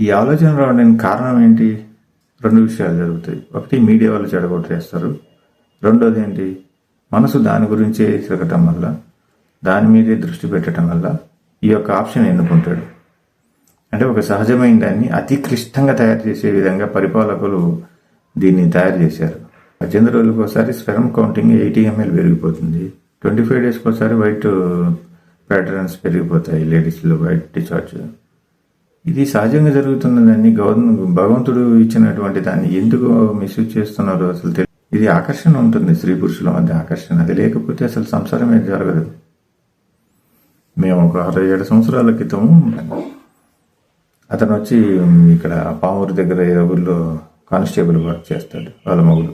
ఈ ఆలోచన రావడానికి కారణం ఏంటి? రెండు విషయాలు జరుగుతాయి. ఒకటి మీడియా వాళ్ళు చెడగొట్టేస్తారు రెండోది ఏంటి? మనసు దాని గురించే తిరగటం వల్ల దాని మీదే దృష్టి పెట్టడం వల్ల ఈ యొక్క ఆప్షన్ ఎన్నుకుంటాడు. అంటే ఒక సహజమైన దాన్ని అతి క్లిష్టంగా తయారు చేసే విధంగా పరిపాలకులు దీన్ని తయారు చేశారు. పద్దెనిమిది రోజులకు ఒకసారి స్పెరం కౌంటింగ్ ఎయిటీ ఎంఎల్ పెరిగిపోతుంది. ట్వంటీ ఫైవ్ డేస్కి ఒకసారి వైట్ ప్యాటర్న్స్ పెరిగిపోతాయి. లేడీస్లో వైట్ డిశ్చార్జ్. ఇది సహజంగా జరుగుతున్నదాన్ని గవర్నమెంట్ భగవంతుడు ఇచ్చినటువంటి దాన్ని ఎందుకు మిస్యూజ్ చేస్తున్నారో అసలు తెలియదు ఇది ఆకర్షణ ఉంటుంది స్త్రీ పురుషుల మధ్య ఆకర్షణ. అది లేకపోతే అసలు సంసారం ఏది జరగదు. మేము ఒక అరవై ఏడు సంవత్సరాల క్రితం అతను వచ్చి ఇక్కడ పామూరు దగ్గర ఏ ఊళ్ళో కానిస్టేబుల్ వర్క్ చేస్తాడు వాళ్ళ మగుడు.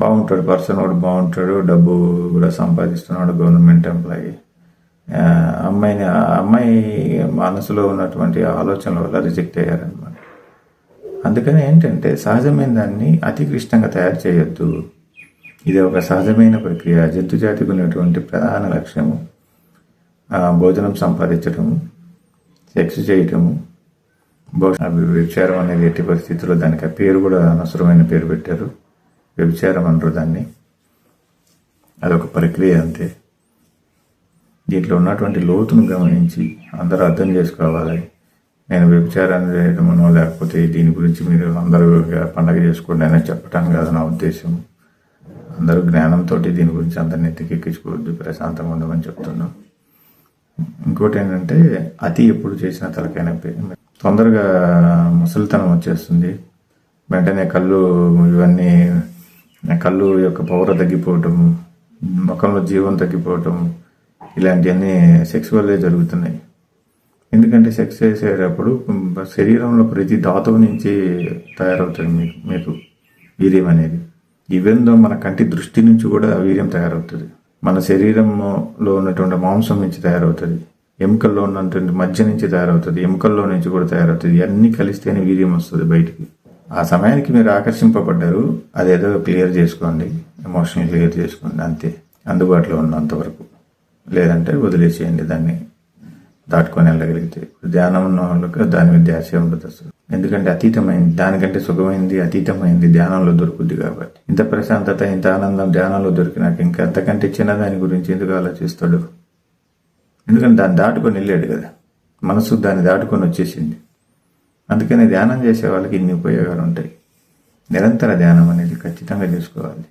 బాగుంటాడు పర్సన్ కూడా బాగుంటాడు డబ్బు కూడా సంపాదిస్తున్నాడు గవర్నమెంట్ ఎంప్లాయీ. అమ్మాయిని అమ్మాయి మనసులో ఉన్నటువంటి ఆలోచనల వల్ల రిజెక్ట్ అయ్యారనమాట అందుకని ఏంటంటే సహజమైన దాన్ని అతి క్లిష్టంగా తయారు చేయొద్దు. ఇది ఒక సహజమైన ప్రక్రియ. జంతు జాతికి ఉన్నటువంటి ప్రధాన లక్ష్యము భోజనం సంపాదించడము సెక్స్ చేయటము వ్యభిచారం అనేది ఎట్టి పరిస్థితుల్లో దానికి ఆ పేరు కూడా అనవసరమైన పేరు పెట్టారు. వ్యభిచారం అనరు దాన్ని. అదొక ప్రక్రియ అంతే. దీంట్లో ఉన్నటువంటి లోతును గమనించి అందరూ అర్థం చేసుకోవాలి. నేను వ్యభిచారాన్ని చేయడమనో లేకపోతే దీని గురించి మీరు అందరూ పండగ చేసుకోండి అని చెప్పటం కాదు నా ఉద్దేశం. అందరూ జ్ఞానంతో దీని గురించి అందరిని ఎత్తికెక్కించుకోవద్దు ప్రశాంతంగా ఉండమని చెప్తున్నాం. ఇంకోటి ఏంటంటే అతి ఎప్పుడు చేసిన తలకైన తొందరగా ముసలితనం వచ్చేస్తుంది. వెంటనే కళ్ళు ఇవన్నీ కళ్ళు యొక్క పౌర తగ్గిపోవటం ముఖంలో జీవం తగ్గిపోవటం ఇలాంటివన్నీ సెక్స్ వల్లే జరుగుతున్నాయి. ఎందుకంటే సెక్స్ చేసేటప్పుడు శరీరంలో ప్రతి ధాతువు నుంచి తయారవుతుంది మీకు మీకు వీర్యం అనేది. ఈవెన్ మన కంటి దృష్టి నుంచి కూడా వీర్యం తయారవుతుంది. మన శరీరంలో ఉన్నటువంటి మాంసం నుంచి తయారవుతుంది. ఎముకల్లో ఉన్నటువంటి మధ్య నుంచి తయారవుతుంది. ఎముకల్లో నుంచి కూడా తయారవుతుంది. ఇవన్నీ కలిస్తేనే వీర్యం వస్తుంది బయటికి. ఆ సమయానికి మీరు ఆకర్షింపబడ్డారు. అదేదో క్లియర్ చేసుకోండి. ఎమోషన్ క్లియర్ చేసుకోండి. అంతే. అందుబాటులో ఉన్నంతవరకు లేదంటే వదిలేసేయండి దాన్ని దాటుకొని వెళ్ళగలిగితే. ధ్యానం ఉన్న వాళ్ళకి దాని మీద ధ్యాస ఉండదు అసలు. ఎందుకంటే అతీతమైంది దానికంటే సుఖమైంది అతీతమైంది ధ్యానంలో దొరుకుద్ది కాబట్టి. ఇంత ప్రశాంతత ఇంత ఆనందం ధ్యానంలో దొరికినాక ఇంకా అంతకంటే చిన్న దాని గురించి ఎందుకు ఆలోచిస్తాడు? ఎందుకంటే దాన్ని దాటుకొని వెళ్ళాడు కదా. మనసు దాన్ని దాటుకొని వచ్చేసింది. అందుకని ధ్యానం చేసే వాళ్ళకి ఇన్ని ఉపయోగాలు ఉంటాయి. నిరంతర ధ్యానం అనేది ఖచ్చితంగా చేసుకోవాలి.